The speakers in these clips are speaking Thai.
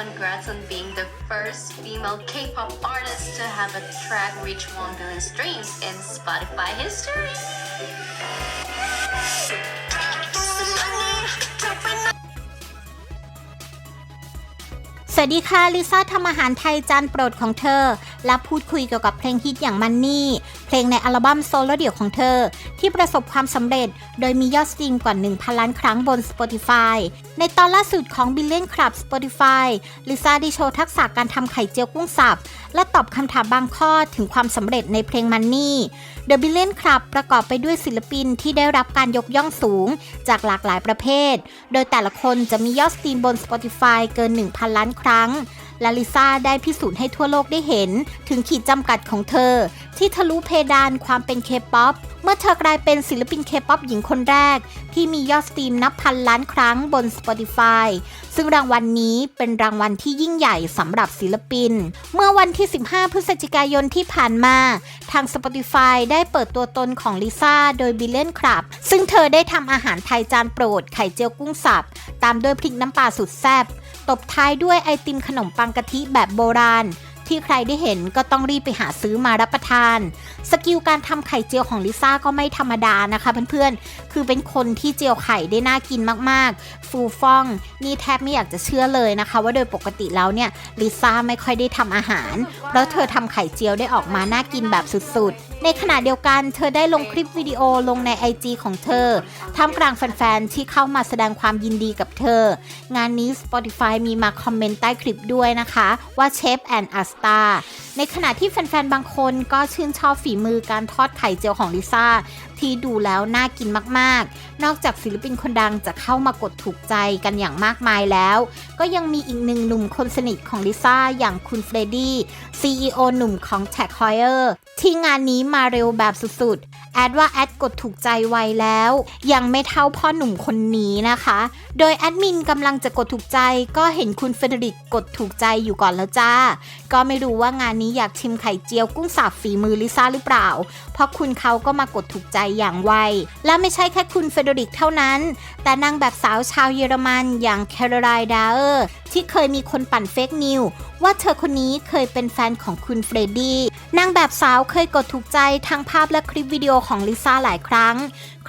congrats on being the first female K-pop artist to have a track reach 1 billion streams in Spotify history. สวัสดีค่ะ ลิซ่าทำอาหารไทยจานโปรดของเธอ และพูดคุยเกี่ยวกับเพลงฮิตอย่างมันนี่ เพลงในอัลบั้มโซโล่เดี่ยวของเธอ ที่ประสบความสำเร็จ โดยมียอดสตรีมกว่า 1,000 ล้านครั้งบน Spotify ในตอนล่าสุดของ Billion Club Spotify ลิซ่าได้โชว์ทักษะการทำไข่เจียวกุ้งสับ และตอบคำถามบางข้อถึงความสำเร็จในเพลงมันนี่ The Billion Club ประกอบไปด้วยศิลปินที่ได้รับการยกย่องสูง จากหลากหลายประเภท โดยแต่ละคนจะมียอดสตรีมบน Spotify เกิน 1,000 ล้านครั้ง และลิซ่าได้พิสูจน์ให้ทั่วโลกได้เห็น ถึงขีดจำกัดของเธอ ที่ทะลุเพดานความเป็นเคป๊อปเมื่อเธอกลายเป็นศิลปินเคป๊อปหญิงคนแรก ที่มียอดสตรีมนับพันล้านครั้งบน Spotify ซึ่งรางวัลนนี้เป็นรางวัลที่ยิ่งใหญ่สำหรับศิลปิน เมื่อวันที่ 15 พฤศจิกายนที่ผ่านมา ทาง Spotify ได้เปิดตัวตนของลิซ่าโดย Billion Club ซึ่งเธอได้ทำอาหารไทยจานโปรดไข่เจียวกุ้งสับ ตามด้วยพริกน้ำปลาสุดแซ่บ บท้ายด้วยไอติมขนมปังกะทิแบบโบราณ ที่ใครได้เห็นก็ต้องรีบไปหาซื้อมารับประทาน สกิลการทำไข่เจียวของลิซ่าก็ไม่ธรรมดานะคะเพื่อนๆ คือเป็นคนที่เจียวไข่ได้น่ากินมากๆ ฟูฟ่อง นี่แทบไม่อยากจะเชื่อเลยนะคะ ว่าโดยปกติแล้วเนี่ยลิซ่าไม่ค่อยได้ทำอาหาร เพราะเธอทำไข่เจียวได้ออกมาน่ากินแบบสุดๆ ในขณะเดียวกันเธอได้ลงคลิปวิดีโอลงใน IG ของเธอท่ามกลางแฟนๆที่เข้ามาแสดงความยินดีกับเธอ งานนี้ Spotify มีมาคอมเมนต์ใต้คลิปด้วยนะคะ ว่าเชฟแอนด์อัสตา ในขณะที่แฟนๆ บางคนก็ชื่นชอบฝีมือการทอดไข่เจียวของลิซ่า ที่ดูแล้วน่ากินมากๆ นอกจากศิลปินคนดังจะเข้ามากดถูกใจกันอย่างมากมายแล้ว ก็ยังมีอีกหนึ่งหนุ่มคนสนิทของลิซ่าอย่างคุณเฟรดดี้ CEO หนุ่มของ Tag Heuer ที่งานนี้มาเร็วแบบสุดๆ แอดว่าแอดกดถูกใจไวแล้ว ยังไม่เท่าพ่อหนุ่มคนนี้นะคะ โดยแอดมินกำลังจะกดถูกใจก็เห็นคุณเฟเดริกกดถูกใจอยู่ก่อนแล้วจ้า ก็ไม่รู้ว่างานนี้อยากชิมไข่เจียวกุ้งสับฝีมือลิซ่าหรือเปล่า เพราะคุณเขาก็มากดถูกใจอย่างไว และไม่ใช่แค่คุณเฟเดริกเท่านั้น แต่นางแบบสาวชาวเยอรมันอย่างแคโรไลน์ดาเออร์ที่เคยมีคนปั่นเฟกนิว ว่าเธอคนนี้เคยเป็นแฟนของคุณเฟรดดี้นางแบบสาวเคยกดถูกใจทั้งภาพและคลิปวิดีโอของลิซ่าหลายครั้ง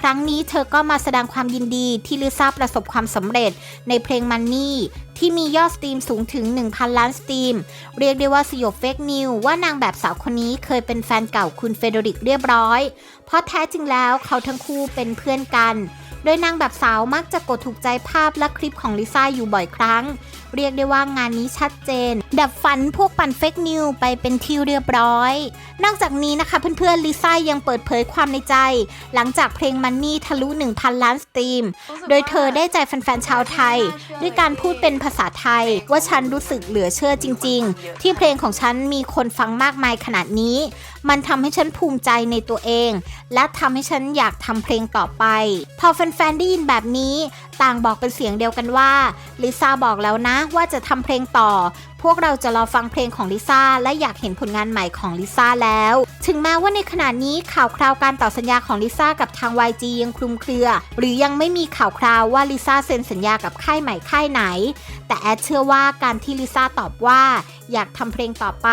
ครั้งนี้เธอก็มาแสดงความยินดีที่ลิซ่าประสบความสำเร็จในเพลงมันนี่ที่มียอดสตรีมสูงถึง 1,000 ล้านสตรีม เรียกได้ว่าสยบเฟกนิวว่านางแบบสาวคนนี้เคยเป็นแฟนเก่าคุณเฟเดริกเรียบร้อย เพราะแท้จริงแล้วเขาทั้งคู่เป็นเพื่อนกัน โดยนางแบบสาวมักจะกดถูกใจภาพและคลิปของลิซ่าอยู่บ่อยครั้ง เรียกได้ว่างานนี้ชัดเจน ดับฝันพวกปั่นเฟกนิวไปเป็นที่เรียบร้อย นอกจากนี้นะคะเพื่อนๆลิซ่ายังเปิดเผยความในใจ หลังจากเพลงมันนี่ทะลุ 1,000 ล้านสตรีม โดยเธอได้ใจแฟนๆชาวไทย ด้วยการพูดเป็นภาษาไทย ว่าฉันรู้สึกเหลือเชื่อจริง ๆ ที่เพลงของฉันมีคนฟังมากมายขนาดนี้ มันทำให้ฉันภูมิใจในตัวเอง และทำให้ฉันอยากทำเพลงต่อไปพอแฟนๆได้ยินแบบนี้ ต่างบอกเป็นเสียงเดียวกันว่าลิซ่าบอกแล้วนะว่าจะทำเพลงต่อ พวกเราจะรอฟังเพลงของลิซ่าและอยากเห็นผลงานใหม่ของลิซ่าแล้ว ถึงแม้ว่าในขณะนี้ข่าวคราวการต่อสัญญาของลิซ่ากับทาง YG ยังคลุมเครือ หรือยังไม่มีข่าวคราวว่าลิซ่าเซ็นสัญญากับค่ายใหม่ค่ายไหน แต่แอดเชื่อว่าการที่ลิซ่าตอบว่า อยากทำเพลงต่อไป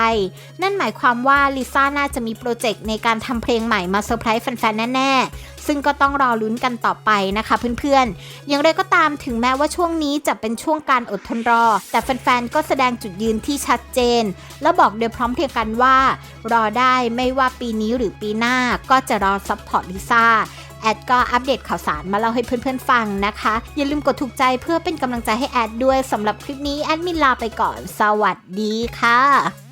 นั่นหมายความว่าลิซ่าน่าจะมีโปรเจกต์ในการทำเพลงใหม่มาเซอร์ไพรส์แฟนๆแน่ๆซึ่งก็ต้องรอลุ้นกันต่อไปนะคะเพื่อนๆอย่างไรก็ตามถึงแม้ว่าช่วงนี้จะเป็นช่วงการอดทนรอ แต่แฟนๆก็แสดงจุดยืนที่ชัดเจน และบอกโดยพร้อมเพรียงกันว่า รอได้ไม่ว่าปีนี้หรือปีหน้าก็จะรอซัพพอร์ตลิซ่าแอดก็อัปเดตข่าวสารมาเล่าให้เพื่อนๆฟังนะคะ อย่าลืมกดถูกใจเพื่อเป็นกำลังใจให้แอดด้วยสำหรับคลิปนี้แอดมินลาไปก่อน สวัสดีค่ะ